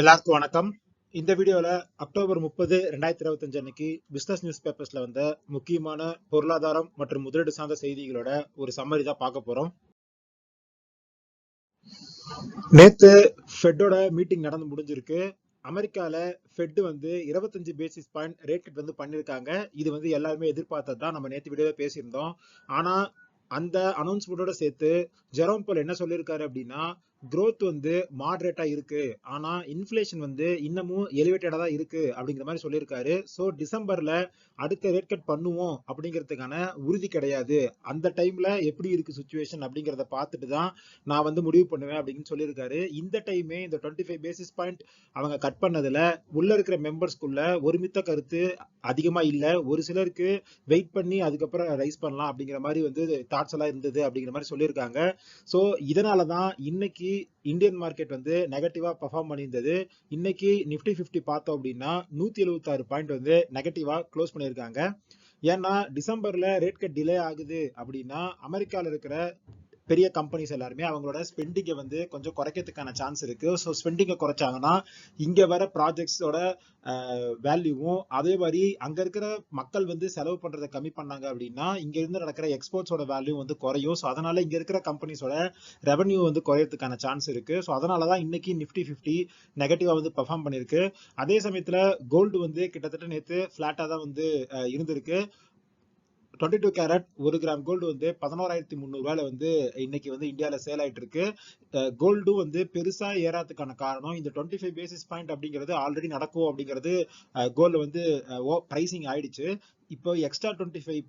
எல்லாருக்கும் வணக்கம். இந்த வீடியோல அக்டோபர் முப்பது ரெண்டாயிரத்தி இருபத்தஞ்சு அன்னைக்கு பிசினஸ் நியூஸ் பேப்பர்ஸில் வந்த முக்கியமான பொருளாதாரம் மற்றும் முதலீடு சார்ந்த செய்திகளோட ஒரு சம்மரி தான் பார்க்க போறோம். நேத்து ஃபெட்டோட மீட்டிங் நடந்து முடிஞ்சிருக்கு. அமெரிக்கால ஃபெட் வந்து இருபத்தஞ்சு பேசிஸ் பாயிண்ட் ரேட் கட் வந்து பண்ணிருக்காங்க. இது வந்து எல்லாருமே எதிர்பார்த்தது தான். நம்ம நேத்து வீடியோவில் பேசியிருந்தோம். ஆனா அந்த அனௌன்ஸ்மெண்டோட சேர்த்து ஜெரோம் போல் என்ன சொல்லியிருக்காரு அப்படின்னா க்ரோத் வந்து மாடரேட்டா இருக்கு. ஆனா இன்ஃபிளேஷன் வந்து இன்னமும் எலிவேட்டடா தான் இருக்கு அப்படிங்கிற மாதிரி சொல்லியிருக்காரு. ஸோ டிசம்பர்ல அடுத்த ரேட் கட் பண்ணுவோம் அப்படிங்கிறதுக்கான உறுதி கிடையாது. அந்த டைம்ல எப்படி இருக்கு சுச்சுவேஷன் அப்படிங்கிறத பார்த்துட்டு தான் நான் வந்து முடிவு பண்ணுவேன் அப்படின்னு சொல்லியிருக்காரு. இந்த டைமே இந்த டுவெண்ட்டி ஃபைவ் பேசிஸ் பாயிண்ட் அவங்க கட் பண்ணதுல உள்ள இருக்கிற மெம்பர்ஸ்க்குள்ள ஒருமித்த கருத்து அதிகமா இல்ல. ஒரு சிலருக்கு வெயிட் பண்ணி அதுக்கப்புறம் ரைஸ் பண்ணலாம் அப்படிங்கிற மாதிரி வந்து தாட்ஸ் எல்லாம் இருந்தது அப்படிங்கிற மாதிரி சொல்லியிருக்காங்க. ஸோ இதனால தான் இன்னைக்கு இந்தியன் மார்க்கெட் வந்து நெகட்டிவா பர்ஃபார்ம் பண்ணியிருந்தது. இன்னைக்கு நிப்டி பிப்டி பார்த்தோம் அப்படின்னா நூத்தி எழுபத்தாறு பாயிண்ட் வந்து நெகட்டிவா க்ளோஸ் பண்ணியிருக்காங்க. ஏன்னா டிசம்பர்ல ரேட் கட் டிலே ஆகுது அப்படின்னா அமெரிக்கால இருக்கிற பெரிய கம்பெனிஸ் எல்லாருமே அவங்களோட ஸ்பெண்டிங்கை வந்து கொஞ்சம் குறைக்கிறதுக்கான சான்ஸ் இருக்கு. ஸோ ஸ்பெண்டிங்கை குறைச்சாங்கன்னா இங்க வர ப்ராஜெக்ட்ஸோட வேல்யூவும் அதே மாதிரி அங்க இருக்கிற மக்கள் வந்து செலவு பண்றதை கம்மி பண்ணாங்க அப்படின்னா இங்க இருந்து நடக்கிற எக்ஸ்போர்ட்ஸோட வேல்யூ வந்து குறையும். ஸோ அதனால இங்க இருக்கிற கம்பெனிஸோட ரெவன்யூ வந்து குறையறதுக்கான சான்ஸ் இருக்கு. ஸோ அதனாலதான் இன்னைக்கு நிஃப்டி ஃபிஃப்டி நெகட்டிவா வந்து பெர்ஃபார்ம் பண்ணிருக்கு அதே சமயத்துல கோல்டு வந்து கிட்டத்தட்ட நேற்று ஃபிளாட்டா தான் வந்து இருந்திருக்கு. டுவெண்ட்டி டூ கேரட் ஒரு கிராம் கோல்டு வந்து பதினோராயிரத்தி முந்நூறு வந்து இன்னைக்கு வந்து இந்தியாவில் சேல் ஆயிட்டு இருக்கு கோல்டும் வந்து பெருசா ஏறாதுக்கான காரணம் இந்த டுவெண்ட்டி ஃபைவ் பேசிஸ் பாயிண்ட் அப்படிங்கிறது ஆல்ரெடி நடக்கும் அப்படிங்கிறது கோல்டு வந்து பிரைசிங் ஆயிடுச்சு. இப்போ extra twenty five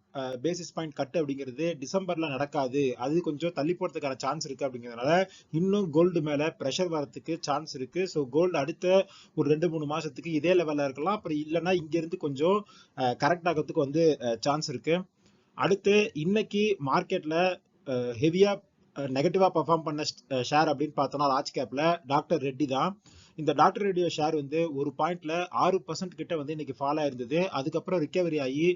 basis point cut அப்படிங்கிறது டிசம்பர்ல நடக்காது. அது கொஞ்சம் தள்ளி போறதுக்கான சான்ஸ் இருக்கு அப்படிங்கிறதுனால இன்னும் கோல்டு மேல ப்ரெஷர் வரதுக்கு சான்ஸ் இருக்கு. ஸோ கோல்டு அடுத்த ஒரு ரெண்டு மூணு மாசத்துக்கு இதே லெவல்ல இருக்கலாம். அப்புறம் இல்லைன்னா இங்கிருந்து கொஞ்சம் கரெக்ட் ஆகிறதுக்கு வந்து சான்ஸ் இருக்கு. அடுத்து இன்னைக்கு மார்க்கெட்ல ஹெவியா நெகட்டிவா பர்ஃபார்ம் பண்ண ஷேர் அப்படின்னு பார்த்தோம்னா லார்ஜ் கேப்ல டாக்டர் ரெட்டி தான். இந்த டாக்டர் ரேடியோ ஷேர் வந்து ஒரு பாயிண்ட்ல ஆறு பர்சன்ட் கிட்ட வந்து இன்னைக்கு ஃபால் ஆயிருந்தது. அதுக்கப்புறம் ரிகவரி ஆகி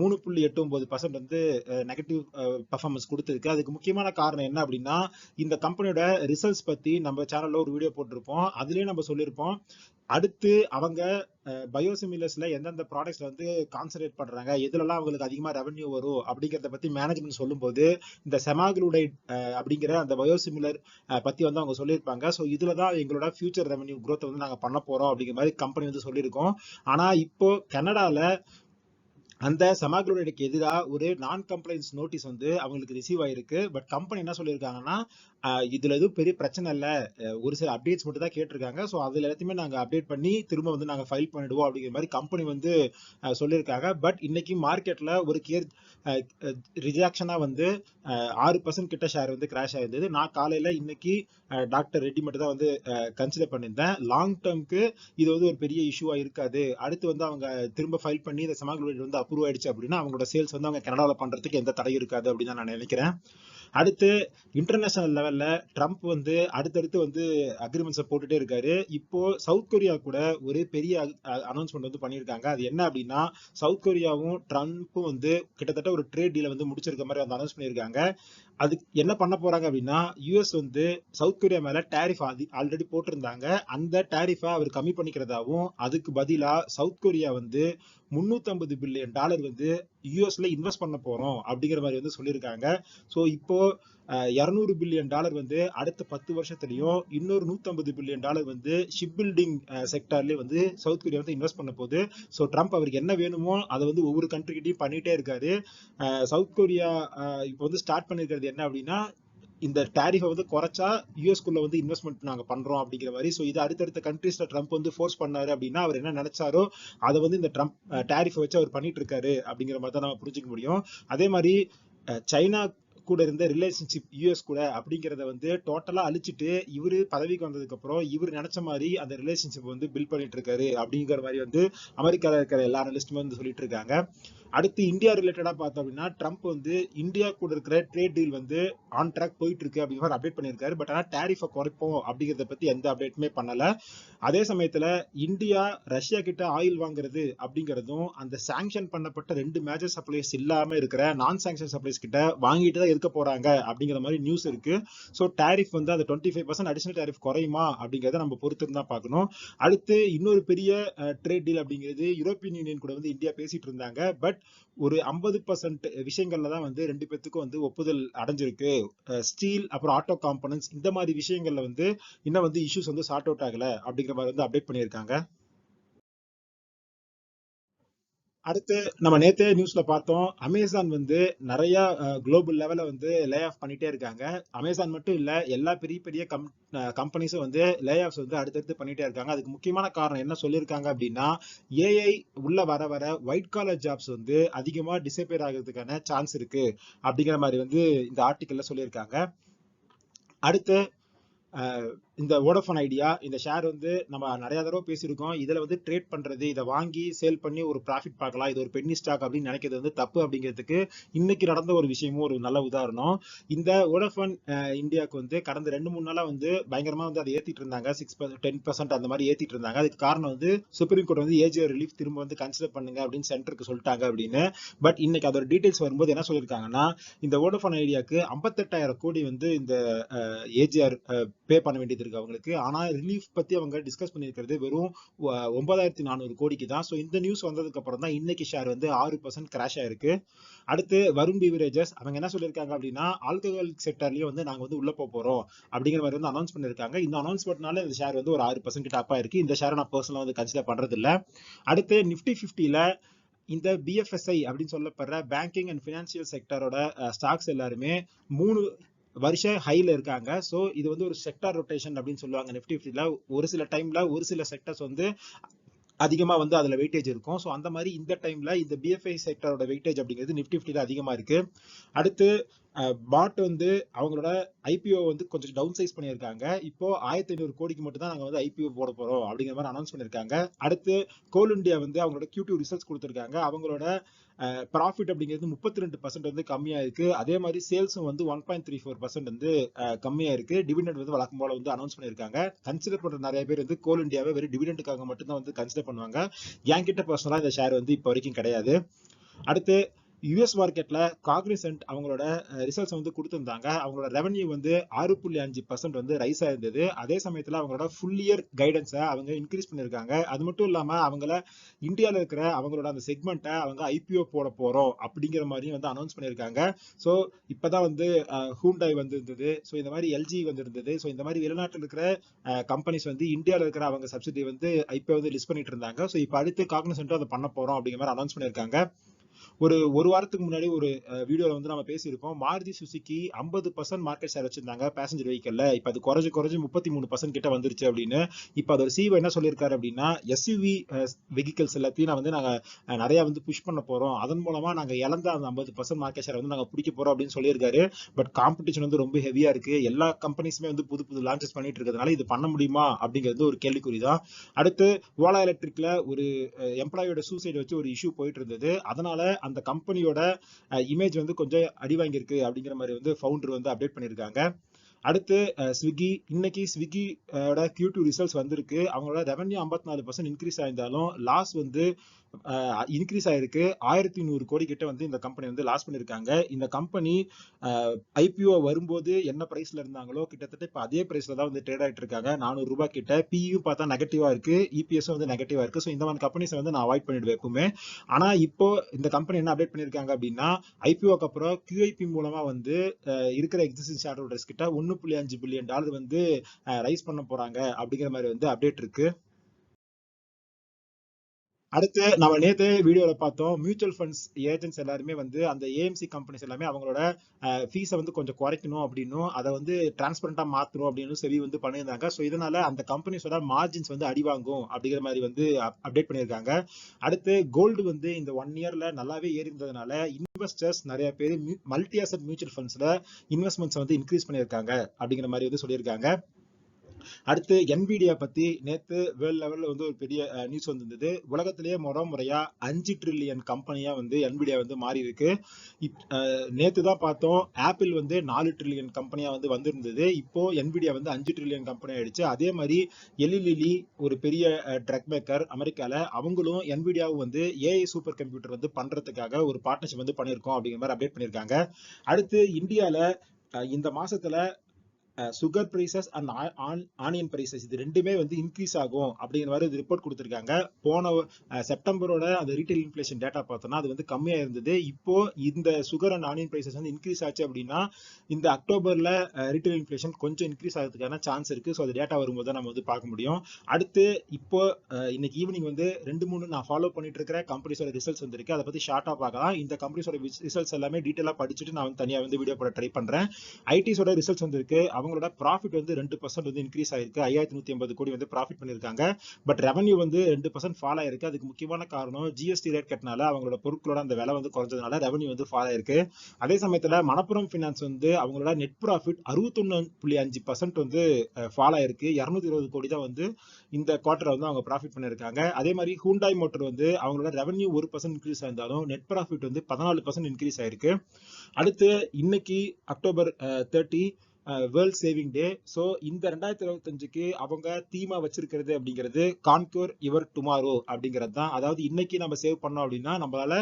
மூணு புள்ளி எட்டு ஒன்பது பர்சன்ட் வந்து நெகட்டிவ் பர்ஃபார்மன்ஸ் கொடுத்துருக்கு. அதுக்கு முக்கியமான காரணம் என்ன அப்படின்னா இந்த கம்பெனியோட ரிசல்ட்ஸ் பத்தி நம்ம சேனல்ல ஒரு வீடியோ போட்டிருப்போம். அதுலயே நம்ம சொல்லியிருப்போம். அடுத்து அவங்க பயோசிமிலர்ஸ்ல எந்தெந்த ப்ராடக்ட்ஸ்ல வந்து கான்சன்ட்ரேட் பண்றாங்க எதுலலாம் அவங்களுக்கு அதிகமா ரெவன்யூ வரும் அப்படிங்கறத பத்தி மேனேஜ்மெண்ட் சொல்லும்போது இந்த செமாகுலுடைட் அப்படிங்கிற அந்த பயோசிமிலர் பத்தி வந்து அவங்க சொல்லியிருப்பாங்க. ஸோ இதுல தான் எங்களோட ஃபியூச்சர் ரெவன்யூ க்ரோத் வந்து நாங்க பண்ண போறோம் அப்படிங்கிற மாதிரி கம்பெனி வந்து சொல்லியிருக்கோம். ஆனா இப்போ கனடால அந்த செமாகுலோடைடுக்கு எதிராக ஒரு நான் கம்ப்ளைண்ட்ஸ் நோட்டீஸ் வந்து அவங்களுக்கு ரிசீவ் ஆயிருக்கு. பட் கம்பெனி என்ன சொல்லியிருக்காங்கன்னா இதுல எதுவும் பெரிய பிரச்சனை இல்ல. ஒரு சில அப்டேட்ஸ் மட்டும் தான் கேட்டிருக்காங்க. ஸோ அதுல எல்லாத்தையுமே நாங்க அப்டேட் பண்ணி திரும்ப வந்து நாங்க ஃபைல் பண்ணிடுவோம் அப்படிங்கிற மாதிரி கம்பெனி வந்து சொல்லியிருக்காங்க. பட் இன்னைக்கு மார்க்கெட்ல ஒரு கியர் ரிஜாக்ஷனா வந்து ஆறு பர்சன்ட் கிட்ட ஷேர் வந்து கிராஷ் ஆயிருந்தது. நான் காலையில இன்னைக்கு டாக்டர் ரெட்டி மட்டும் தான் வந்து கன்சிடர் பண்ணியிருந்தேன். லாங் டேர்ம்க்கு இது வந்து ஒரு பெரிய இஷ்யூவா இருக்காது. அடுத்து வந்து அவங்க திரும்ப ஃபைல் பண்ணி இந்த செமாகுலேட் வந்து அப்ரூவ் ஆயிடுச்சு அப்படின்னா அவங்களோட சேல்ஸ் வந்து அவங்க கனடாவில் பண்றதுக்கு எந்த தடையும் இருக்காது அப்படின்னு தான் நான் நினைக்கிறேன். அடுத்து இன்டர்நேஷனல் லெவல்ல ட்ரம்ப் வந்து அடுத்தடுத்து வந்து அக்ரிமெண்ட்ஸை போட்டுட்டே இருக்காரு. இப்போ சவுத் கொரியா கூட ஒரு பெரிய அனௌன்ஸ்மெண்ட் வந்து பண்ணியிருக்காங்க. அது என்ன அப்படின்னா சவுத் கொரியாவும் ட்ரம்ப்பும் வந்து கிட்டத்தட்ட ஒரு ட்ரேட் டீலை வந்து முடிச்சிருக்க மாதிரி வந்து அனௌன்ஸ் பண்ணியிருக்காங்க. அது என்ன பண்ண போறாங்க அப்படின்னா யூஎஸ் வந்து சவுத் கொரியா மேல டேரிஃப் ஆல்ரெடி போட்டிருந்தாங்க. அந்த டேரிஃபை அவர் கம்மி பண்ணிக்கிறதாவும் அதுக்கு பதிலா சவுத் கொரியா வந்து 350 பில்லியன் டாலர் வந்து யூஎஸ்ல இன்வெஸ்ட் பண்ண போறோம் அப்படிங்கிற மாதிரி வந்து சொல்லியிருக்காங்க. ஸோ இப்போ இரநூறு பில்லியன் டாலர் வந்து அடுத்த பத்து வருஷத்துலையும் இன்னொரு 150 பில்லியன் டாலர் வந்து ஷிப் பில்டிங் செக்டர்லேயே வந்து சவுத் கொரியா வந்து இன்வெஸ்ட் பண்ண போகுது. ஸோ ட்ரம்ப் அவருக்கு என்ன வேணுமோ அதை வந்து ஒவ்வொரு கண்ட்ரிக்கிட்டையும் பண்ணிகிட்டே இருக்காரு. சவுத் கொரியா இப்போ வந்து ஸ்டார்ட் பண்ணிருக்கிறது என்ன அப்படின்னா இந்த டேரிஃபை வந்து குறைச்சா யூஎஸ்குள்ள வந்து இன்வெஸ்ட்மெண்ட் நாங்கள் பண்றோம் அப்படிங்கிற மாதிரி. ஸோ இது அடுத்தடுத்த கண்ட்ரீஸ்ல ட்ரம்ப் வந்து ஃபோர்ஸ் பண்ணாரு அப்படின்னா அவர் என்ன நினைச்சாரோ அதை வந்து இந்த ட்ரம்ப் டேரிஃபை வச்சு அவர் பண்ணிட்டு இருக்காரு அப்படிங்கிற மாதிரி தான் நம்ம புரிஞ்சுக்க முடியும். அதே மாதிரி சைனா கூட இருந்த ரிலேஷன்ஷிப் யூஎஸ் கூட அப்படிங்கிறத வந்து டோட்டலாக அழிச்சிட்டு இவர் பதவிக்கு வந்ததுக்கு அப்புறம் இவர் நினைச்ச மாதிரி அந்த ரிலேஷன்ஷிப் வந்து பில்ட் பண்ணிட்டு இருக்காரு அப்படிங்கிற மாதிரி வந்து அமெரிக்காவில் இருக்கிற எல்லா அனலிஸ்டுமே வந்து சொல்லிட்டு இருக்காங்க. அடுத்து இந்தியா ரிலேட்டடாக பார்த்தோம் அப்படின்னா ட்ரம்ப் வந்து இந்தியா கூட இருக்கிற ட்ரேட் டீல் வந்து ஆன் ட்ராக் போயிட்டு இருக்கு அப்படிங்கிற மாதிரி அப்டேட் பண்ணியிருக்காரு. பட் ஆனால் டேரிஃபை குறைப்போம் அப்படிங்கிறத பற்றி எந்த அப்டேட்டுமே பண்ணலை. அதே சமயத்தில் இந்தியா ரஷ்யா கிட்ட ஆயில் வாங்குறது அப்படிங்கிறதும் அந்த சாங்ஷன் பண்ணப்பட்ட ரெண்டு மேஜர் சப்ளைஸ் இல்லாமல் இருக்கிற நான் சாங்ஷன் சப்ளைஸ் கிட்ட வாங்கிட்டு தான் இருக்க போறாங்க அப்படிங்கிற மாதிரி நியூஸ் இருக்கு. ஸோ டேரிஃப் வந்து அந்த twenty five percent additional tariff குறையுமா அப்படிங்கிறத நம்ம பொறுத்து தான் பார்க்கணும். அடுத்து இன்னொரு பெரிய ட்ரேட் டீல் அப்படிங்கிறது யூரோப்பியன் யூனியன் கூட வந்து இந்தியா பேசிட்டு இருந்தாங்க. பட் ஒரு ஐம்பது பர்சன்ட் விஷயங்கள்ல தான் வந்து ரெண்டு பேத்துக்கும் வந்து ஒப்புதல் அடைஞ்சிருக்கு. ஸ்டீல் அப்புறம் ஆட்டோ காம்பனன்ஸ் இந்த மாதிரி விஷயங்கள்ல வந்து இன்னும் வந்து இஷ்யூஸ் வந்து சார்ட் அவுட் ஆகல அப்படிங்கிற மாதிரி வந்து அப்டேட் பண்ணியிருக்காங்க. அடுத்து நம்ம நேத்தே நியூஸ்ல பார்த்தோம் அமேசான் வந்து நிறைய குளோபல் லெவல்ல வந்து லே ஆஃப் பண்ணிட்டே இருக்காங்க. அமேசான் மட்டும் இல்ல எல்லா பெரிய பெரிய கம் கம்பெனிஸும் வந்து லே ஆஃப்ஸ் வந்து அடுத்தடுத்து பண்ணிட்டே இருக்காங்க. அதுக்கு முக்கியமான காரணம் என்ன சொல்லியிருக்காங்க அப்படின்னா ஏஐ உள்ள வர வர ஒயிட் காலர் ஜாப்ஸ் வந்து அதிகமா டிசப்பியர் ஆகிறதுக்கான சான்ஸ் இருக்கு அப்படிங்கிற மாதிரி வந்து இந்த ஆர்டிக்கல்ல சொல்லியிருக்காங்க. அடுத்து இந்த வோடஃபோன் ஐடியா இந்த ஷேர் வந்து நம்ம நிறைய தடவை பேசியிருக்கோம். இதில் வந்து ட்ரேட் பண்ணுறது இதை வாங்கி சேல் பண்ணி ஒரு ப்ராஃபிட் பார்க்கலாம். இது ஒரு பென்னி ஸ்டாக் அப்படின்னு நினைக்கிறது வந்து தப்பு அப்படிங்கிறதுக்கு இன்னைக்கு நடந்த ஒரு விஷயமும் ஒரு நல்ல உதாரணம். இந்த வோடஃபோன் இந்தியாவுக்கு வந்து கடந்த ரெண்டு மூணு நாளாக வந்து பயங்கரமாக வந்து அதை ஏற்றிட்டு இருந்தாங்க. சிக்ஸ் டென் பர்சன்ட் அந்த மாதிரி ஏற்றிட்டு இருந்தாங்க. அதுக்கு காரணம் வந்து சுப்ரீம் கோர்ட் வந்து ஏஜிஆர் ரிலீஃப் திரும்ப வந்து கன்சிடர் பண்ணுங்க அப்படின்னு சென்டருக்கு சொல்லிட்டாங்க அப்படின்னு. பட் இன்னைக்கு அதோட டீடைல்ஸ் வரும்போது என்ன சொல்லியிருக்காங்கன்னா இந்த வோடஃபோன் ஐடியாவுக்கு ஐம்பத்தெட்டாயிரம் கோடி வந்து இந்த ஏஜிஆர் பே பண்ண வேண்டியது இருக்கு அவங்களுக்கு. ஆனால் ரிலீஃப் பத்தி அவங்க டிஸ்கஸ் பண்ணியிருக்கிறது வெறும் ஒன்பதாயிரத்தி நானூறு கோடிக்கு தான். ஸோ இந்த நியூஸ் வந்ததுக்கு அப்புறம் தான் இன்னைக்கு ஷேர் வந்து ஆறு பர்சன்ட் கிராஷ் ஆயிருக்கு. அடுத்து வருண் பீவரேஜஸ் அவங்க என்ன சொல்லியிருக்காங்க அப்படின்னா ஆல்கஹால் செக்டர்லேயும் வந்து நாங்கள் வந்து உள்ளே போக போறோம் அப்படிங்கிற மாதிரி வந்து அனௌன்ஸ் பண்ணியிருக்காங்க. இந்த அனௌன்ஸ்மெண்ட்னால இந்த ஷேர் வந்து ஒரு ஆறு பர்சன்ட் கிட்ட ஆயிருக்கு. இந்த ஷேரை நான் பர்சனலாக வந்து கன்சிடர் பண்ணுறதில்ல அடுத்து நிஃப்டி ஃபிஃப்டியில் இந்த பிஎஃப்எஸ்ஐ அப்படின்னு சொல்லப்படுற பேங்கிங் அண்ட் ஃபினான்சியல் செக்டரோட ஸ்டாக்ஸ் எல்லாருமே மூணு வருஷ ஹைல இருக்காங்க. ஸோ இது வந்து ஒரு செக்டார் ரொட்டேஷன் அப்படின்னு சொல்லுவாங்க. நிஃப்டி ஃபிஃப்டியில் ஒரு சில டைம்ல ஒரு சில செக்டர்ஸ் வந்து அதிகமா வந்து அதுல வெயிட்டேஜ் இருக்கும். ஸோ அந்த மாதிரி இந்த டைம்ல இந்த பிஎஃப்ஐ செக்டரோட வெயிட்டேஜ் அப்படிங்கிறது நிஃப்டி ஃபிஃப்டியில் அதிகமா இருக்கு. அடுத்து பாட் வந்து அவங்களோட ஐபிஓ வந்து கொஞ்சம் டவுன் சைஸ் பண்ணியிருக்காங்க. இப்போ ஆயிரத்தி ஐநூறு கோடிக்கு மட்டும் தான் நாங்கள் வந்து ஐபிஓ போட போகிறோம் அப்படிங்கிற மாதிரி அனௌன்ஸ் பண்ணியிருக்காங்க. அடுத்து கோல் இண்டியா வந்து அவங்களோட கியூடியூ ரிசல்ட்ஸ் கொடுத்துருக்காங்க. அவங்களோட ப்ராஃபிட் அப்படிங்கிறது முப்பத்தி ரெண்டு பர்சன்ட் வந்து கம்மியாக இருக்கு அதே மாதிரி சேல்ஸும் வந்து one point three four percent வந்து கம்மியாக இருக்கு டிவிடெண்ட் வந்து வழக்கம் போல வந்து அனௌன்ஸ் பண்ணியிருக்காங்க. கன்சிடர் பண்ணுற நிறைய பேர் வந்து கோல் இண்டியாவை வெறும் டிவிடெண்ட்டுக்காக மட்டும் தான் வந்து கன்சிடர் பண்ணுவாங்க. என்கிட்ட பர்சனலாக இந்த ஷேர் வந்து இப்போ வரைக்கும் கிடையாது. அடுத்து யூஎஸ் மார்க்கெட்டில் காக்னிசன்ட் அவங்களோட ரிசல்ட்ஸ் வந்து கொடுத்துருந்தாங்க. அவங்களோட ரெவன்யூ வந்து ஆறு புள்ளி அஞ்சு பர்சன்ட் வந்து ரைஸ் ஆயிருந்தது. அதே சமயத்தில் அவங்களோட ஃபுல் இயர் கைடன்ஸை அவங்க இன்க்ரீஸ் பண்ணியிருக்காங்க. அது மட்டும் இல்லாமல் அவங்கள இந்தியாவில் இருக்கிற அவங்களோட அந்த செக்மெண்ட்டை அவங்க ஐபிஓ போட போகிறோம் அப்படிங்கிற மாதிரியும் வந்து அனௌன்ஸ் பண்ணியிருக்காங்க. ஸோ இப்போ தான் வந்து ஹூண்டாய் வந்து இருந்தது ஸோ இந்த மாதிரி எல்ஜி வந்து இருந்தது ஸோ இந்த மாதிரி வெளிநாட்டில் இருக்கிற கம்பெனிஸ் வந்து இந்தியாவில் இருக்கிற அவங்க சப்சிடி வந்து ஐபிஓ வந்து லிஸ்ட் பண்ணிட்டு இருந்தாங்க. ஸோ இப்போ அடுத்து காக்னிசன்ட்டும் அதை பண்ண போகிறோம் அப்படிங்கிற மாதிரி அனௌன்ஸ் பண்ணியிருக்காங்க. ஒரு ஒரு வாரத்துக்கு முன்னாடி ஒரு வீடியோல வந்து நம்ம பேசியிருக்கோம். மாருதி சுசுக்கி ஐம்பது பர்சன்ட் மார்க்கெட் ஷேர் வச்சிருந்தாங்க பேசஞ்சர் வெஹிக்கல்ல இப்ப அது குறைஞ்சு குறைஞ்சு முப்பத்தி மூணு பர்சன்ட் கிட்ட வந்துருச்சு அப்படின்னு. இப்ப அதோட சிஓ என்ன சொல்லியிருக்காரு அப்படின்னா எஸ்யூவி வெஹிக்கல்ஸ் எல்லாத்தையும் நான் வந்து நாங்க நிறைய வந்து புஷ் பண்ண போறோம். அதன் மூலமா நாங்க இழந்த அந்த ஐம்பது பர்சன்ட் மார்க்கெட் ஷேர் வந்து நாங்க பிடிக்க போறோம் அப்படின்னு சொல்லியிருக்காரு. பட் காம்படிஷன் வந்து ரொம்ப ஹெவியா இருக்கு. எல்லா கம்பெனிஸுமே வந்து புது புது லான்ச்சஸ் பண்ணிட்டு இருக்கிறதுனால இது பண்ண முடியுமா அப்படிங்கிறது ஒரு கேள்விக்குறி தான் அடுத்து ஓலா எலக்ட்ரிக்ல ஒரு எம்ப்ளாயோட சூசைட் வச்சு ஒரு இஷ்யூ போயிட்டு இருந்தது. அதனால அந்த கம்பெனியோட இமேஜ் வந்து கொஞ்சம் அடி வாங்கியிருக்கு அப்படிங்கிற மாதிரி வந்து ஃபவுண்டர் வந்து அப்டேட் பண்ணியிருக்காங்க. அடுத்து ஸ்விக்கி. இன்னைக்கு ஸ்விக்கியோட கியூ டூ ரிசல்ட்ஸ் வந்திருக்கு. அவங்களோட ரெவன்யூ ஐம்பத்தி நாலு பர்சன்ட் இன்க்ரீஸ் ஆயிருந்தாலும் லாஸ் வந்து இன்க்ரீஸ் ஆயிருக்கு. ஆயிரத்தி நூறு கோடி கிட்ட வந்து இந்த கம்பெனி வந்து லாஸ் பண்ணியிருக்காங்க. இந்த கம்பெனி ஐபிஓ வரும்போது என்ன ப்ரைஸ்ல இருந்தாங்களோ கிட்டத்தட்ட இப்போ அதே ப்ரைஸ்ல தான் வந்து ட்ரேட் ஆகிட்டு இருக்காங்க. நானூறு ரூபாய் கிட்ட பியும் பார்த்தா நெகட்டிவா இருக்கு. இபிஎஸும் வந்து நெகட்டிவா இருக்கு. ஸோ இந்த மாதிரி கம்பெனிஸ் வந்து நான் அவாய்ட் பண்ணிடுவேன் எப்பவுமே. ஆனா இப்போ இந்த கம்பெனி என்ன அப்டேட் பண்ணியிருக்காங்க அப்படின்னா ஐபிஓக்கு அப்புறம் கியூஐபி மூலமா வந்து இருக்கிற எக்ஸிஸ்டிங் ஷேர் ஹோல்டர்ஸ் கிட்ட ஒன்று புள்ளி அஞ்சு பில்லியன் டாலர் வந்து ரைஸ் பண்ண போறாங்க அப்படிங்கிற மாதிரி வந்து அப்டேட் இருக்கு. அடுத்து நம்ம நேற்று வீடியோவில் பார்த்தோம் மியூச்சுவல் ஃபண்ட்ஸ் ஏஜென்ட்ஸ் எல்லாருமே வந்து அந்த ஏஎம்சி கம்பெனிஸ் எல்லாமே அவங்களோட ஃபீஸை வந்து கொஞ்சம் குறைக்கணும் அப்படின்னும் அதை வந்து டிரான்ஸ்பரண்டாக மாற்றணும் அப்படின்னு செவி வந்து பண்ணியிருந்தாங்க. ஸோ இதனால அந்த கம்பெனிஸோட மார்ஜின்ஸ் வந்து அடி வாங்கும் அப்படிங்கிற மாதிரி வந்து அப்டேட் பண்ணியிருக்காங்க. அடுத்து கோல்டு வந்து இந்த ஒன் இயரில் நல்லாவே ஏறி இருந்ததுனால இன்வெஸ்டர்ஸ் நிறைய பேர் மல்டி அசட் மியூச்சுவல் ஃபண்ட்ஸில் இன்வெஸ்ட்மெண்ட்ஸ் வந்து இன்க்ரீஸ் பண்ணியிருக்காங்க அப்படிங்கிற மாதிரி வந்து சொல்லியிருக்காங்க. அடுத்து NVIDIA பத்தி நேத்து வேர்ல்ட் லெவல்ல வந்து ஒரு பெரிய நியூஸ் வந்திருந்தது. உலகத்திலேயே முறை முறையா அஞ்சு ட்ரில்லியன் கம்பெனியா வந்து NVIDIA வந்து மாறி இருக்கு இப்- நேத்து தான் பார்த்தோம். ஆப்பிள் வந்து நாலு ட்ரில்லியன் கம்பெனியா வந்து வந்திருந்தது. இப்போ என்பிடியா வந்து அஞ்சு ட்ரில்லியன் கம்பெனி ஆயிடுச்சு. அதே மாதிரி எலிலிலி ஒரு பெரிய ட்ரக் மேக்கர் அமெரிக்கால அவங்களும் NVIDIA வந்து ஏஐ சூப்பர் கம்ப்யூட்டர் வந்து பண்றதுக்காக ஒரு பார்ட்னர்ஷிப் வந்து பண்ணியிருக்கோம் அப்படிங்கிற மாதிரி அப்டேட் பண்ணியிருக்காங்க. அடுத்து இந்தியால அஹ் இந்த மாசத்துல sugar prices and onion prices இது ரெண்டுமே வந்து இன்க்ரீஸ் ஆகும் அப்படிங்கிற மாதிரி இது ரிப்போர்ட் கொடுத்துருக்காங்க. போன செப்டம்பரோட அந்த ரீட்டைல் இன்ஃபிளேஷன் டேட்டா பார்த்தோம்னா அது வந்து கம்மியாக இருந்தது. இப்போ இந்த சுகர் அண்ட் ஆனியன் ப்ரைசஸ் வந்து இன்க்ரீஸ் ஆச்சு அப்படின்னா இந்த அக்டோபரில் ரீட்டைல் இன்ஃபிளேஷன் கொஞ்சம் இன்க்ரீஸ் ஆகிறதுக்கான சான்ஸ் இருக்கு. ஸோ அது டேட்டா வரும்போது தான் நம்ம வந்து பார்க்க முடியும். அடுத்து இப்போ இன்னைக்கு ஈவினிங் வந்து ரெண்டு மூணு நான் ஃபாலோ பண்ணிட்டு இருக்கிற கம்பெனிஸோட ரிசல்ட்ஸ் வந்திருக்கு. அதை பற்றி ஷார்ட்டாக பார்க்கலாம். இந்த கம்பெனிஸோட ரிசல்ட்ஸ் எல்லாமே டீட்டெயிலாக படிச்சுட்டு நான் வந்து தனியாக வந்து வீடியோ போட ட்ரை பண்ணுறேன் ஐடிஸோட ரிசல்ட்ஸ் வந்திருக்கு. அவங்களோட ப்ராஃபிட் வந்து ரெண்டு பர்சன்ட் வந்து இன்க்ரீஸ் ஆயிருக்கு. ஐயாயிரத்தி நூத்தி ஐம்பது கோடி வந்து ப்ராஃபிட் பண்ணியிருக்காங்க. பட் ரெவன்யூ வந்து ரெண்டு பர்சன்ட் ஃபால் ஆயிருக்கு. அதுக்கு முக்கியமான காரணம் ஜிஎஸ்டி ரேட் கட்டினால அவங்களோட பொருட்களோட அந்த விலை வந்து குறைஞ்சதுனால ரெவன்யூ வந்து ஃபால் ஆயிருக்கு. அதே சமயத்துல மணப்புரம் ஃபினான்ஸ் வந்து அவங்களோட நெட் ப்ராஃபிட் அறுபத்தொன்னு புள்ளி அஞ்சு பர்சன்ட் வந்து ஃபால் ஆயிருக்கு. இரநூத்தி இருபது கோடி தான் வந்து இந்த குவார்டர் வந்து அவங்க ப்ராஃபிட் பண்ணியிருக்காங்க. அதே மாதிரி ஹூண்டாய் மோட்டர் வந்து அவங்களோட ரெவன்யூ ஒரு பர்சன்ட் இன்க்ரீஸ் ஆயிருந்தாலும் நெட் ப்ராஃபிட் வந்து பதினாலு பர்சன்ட் இன்க்ரீஸ் ஆயிருக்கு. அடுத்து இன்னைக்கு October thirty world saving day so இந்த ரெண்டாயிரத்தி இருபத்தஞ்சுக்கு அவங்க தீமா வச்சிருக்கிறது அப்படிங்கிறது கான்கூர் யுவர் டுமாரோ அப்படிங்கிறது தான். அதாவது இன்னைக்கு நம்ம சேவ் பண்ணோம் அப்படின்னா நம்மளால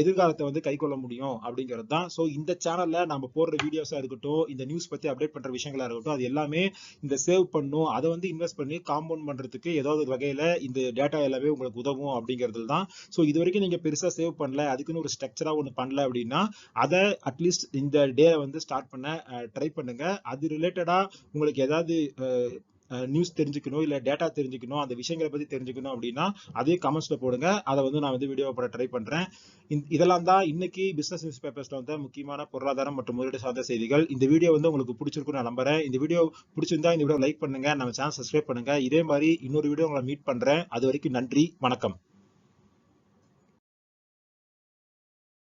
எதிர்காலத்தை வந்து கை கொள்ள முடியும் அப்படிங்கிறது தான். ஸோ இந்த சேனல்ல நம்ம போடுற வீடியோஸா இருக்கட்டும் இந்த நியூஸ் பத்தி அப்டேட் பண்ற விஷயங்களா இருக்கட்டும் அது எல்லாமே இந்த சேவ் பண்ணும். அதை வந்து இன்வெஸ்ட் பண்ணி காம்பவுண்ட் பண்றதுக்கு ஏதாவது ஒரு வகையில இந்த டேட்டா எல்லாமே உங்களுக்கு உதவும் அப்படிங்கிறது தான். ஸோ இது வரைக்கும் நீங்க பெருசா சேவ் பண்ணல அதுக்குன்னு ஒரு ஸ்ட்ரக்சரா ஒன்று பண்ணல அப்படின்னா அதை அட்லீஸ்ட் இந்த டே வந்து ஸ்டார்ட் பண்ண ட்ரை பண்ணுங்க. அது ரிலேட்டடா உங்களுக்கு ஏதாவது நியூஸ் தெரிஞ்சுக்கணும் இல்ல டேட்டா தெரிஞ்சுக்கணும் அந்த விஷயங்களை பத்தி தெரிஞ்சுக்கணும் அப்படின்னா அதே கமெண்ட்ஸ்ல போடுங்க. அதை வந்து நான் வந்து வீடியோ போட ட்ரை பண்றேன். இதெல்லாம் தான் இன்னைக்கு பிசினஸ் நியூஸ் பேப்பர்ஸ்ல வந்து முக்கியமான பொருளாதாரம் மற்றும் முதலீடு சார்ந்த செய்திகள். இந்த வீடியோ வந்து உங்களுக்கு பிடிச்சிருக்கும் நான் நம்புறேன். இந்த வீடியோ பிடிச்சிருந்தா இந்த வீடியோ லைக் பண்ணுங்க. நம்ம சேனல் சப்ஸ்கிரைப் பண்ணுங்க. இதே மாதிரி இன்னொரு வீடியோ உங்களை மீட் பண்றேன். அது வரைக்கும் நன்றி. வணக்கம்.